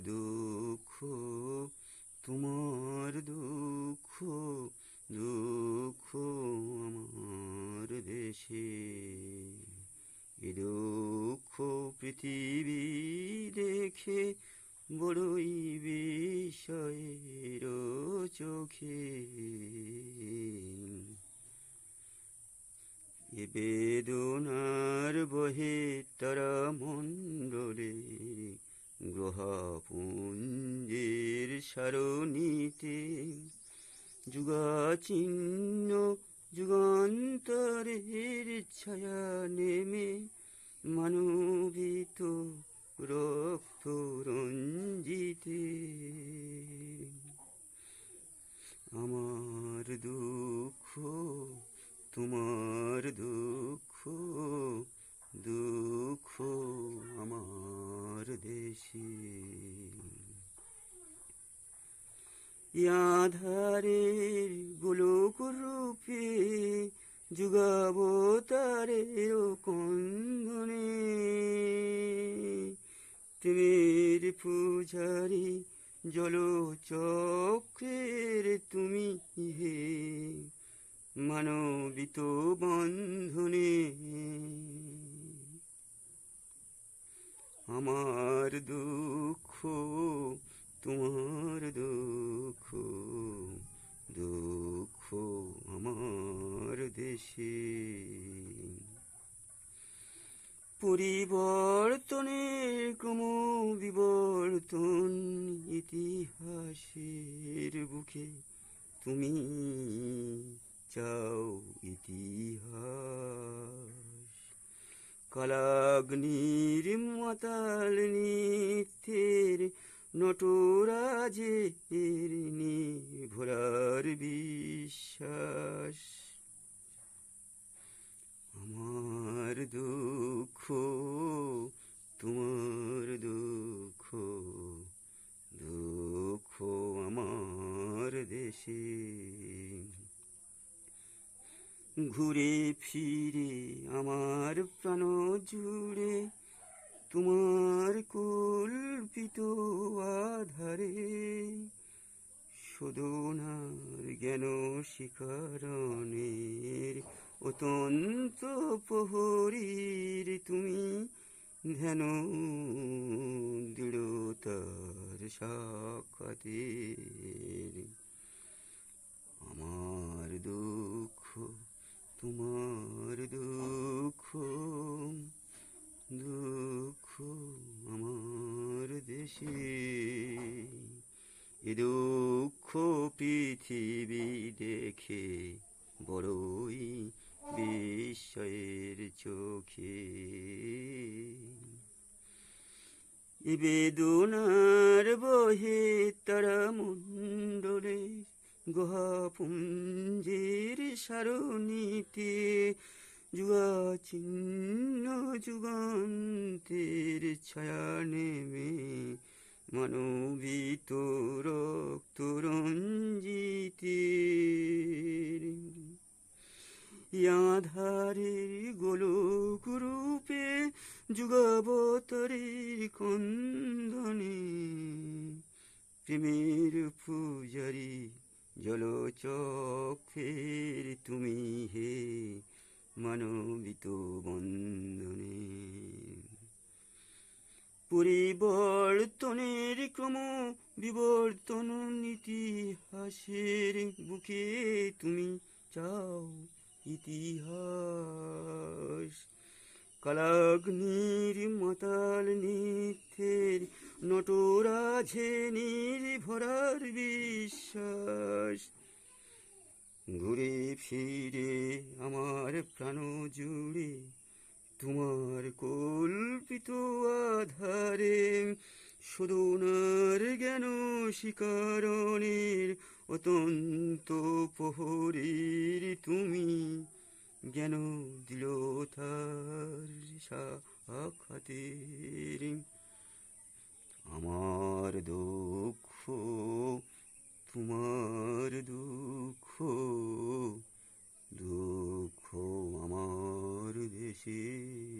দুঃখ, তোমার দুঃখ দুঃখ আমার দেশে। এ দুঃখ পৃথিবী দেখে বড়ই বিষয়ের চোখে। এ বেদনার বহে তারা মণ্ডলে গ্রহপুঞ্জের সারণীতে যুগাচিহ্ন যুগান্তরের ছায়া নেমে মানবিত রক্ত আধারের গোলক রূপে যুগাবতারের কন্দনে প্রেমের পূজারি জলচক্রের তুমি হে মানবিত বন্ধনে। আমার দুঃখ তোমার দুঃখ দুঃখ দেশে পরিবর্তনের ক্রম বিবর্তন ইতিহাসের বুকে। তুমি চাও ইতিহাস। কালাগ্নির মাতাল নিত্যের নটরাজের ভোলার বিশ্বাস। আমার দুঃখ, তোমার দুঃখ দুঃখ আমার দেশে। ঘুরে ফিরে আমার প্রাণ জুড়ে তোমার কল্পিত আধারে। শোধনার জ্ঞান শিকারণের অতন্ত প্রহরীর তুমি ধ্যান দৃঢ়তার সাক্ষাতের। আমার দুঃখ, তোমার দুঃখ দুঃখ আমার দেশে। এ দুঃখ পৃথিবী দেখে বড়ই বিস্ময়ের চোখে। বেদনার বহে তারা মণ্ডলে গুহাপুঞ্জের সারণীতে যুগা চিহ্ন যুগান্তের ছায়া নেমে। মানবিত রক্ত রঞ্জিতে আধারের গোলক রূপে যুগাবতরের কন্দনে প্রেমের পূজারি জলচক্ষের তুমি হে মানবিত বন্ধনে। পরিবর্তনের ক্রম বিবর্তন ইতিহাসের বুকে তুমি চাও ইতিহাস কালাগ্নির মাতাল নিত্যের নটরাজে নির্ভরার বিশ্বাস। ঘুরে ফিরে আমার প্রাণ জুড়ে তোমার কল্পিত আধারে। শোধনার জ্ঞান শিকারণের অতন্ত প্রহরীর তুমি যেন দিল তার সাক্ষাতের। আমার দুঃখ তোমার দুঃখ দুঃখ আমার দেশে।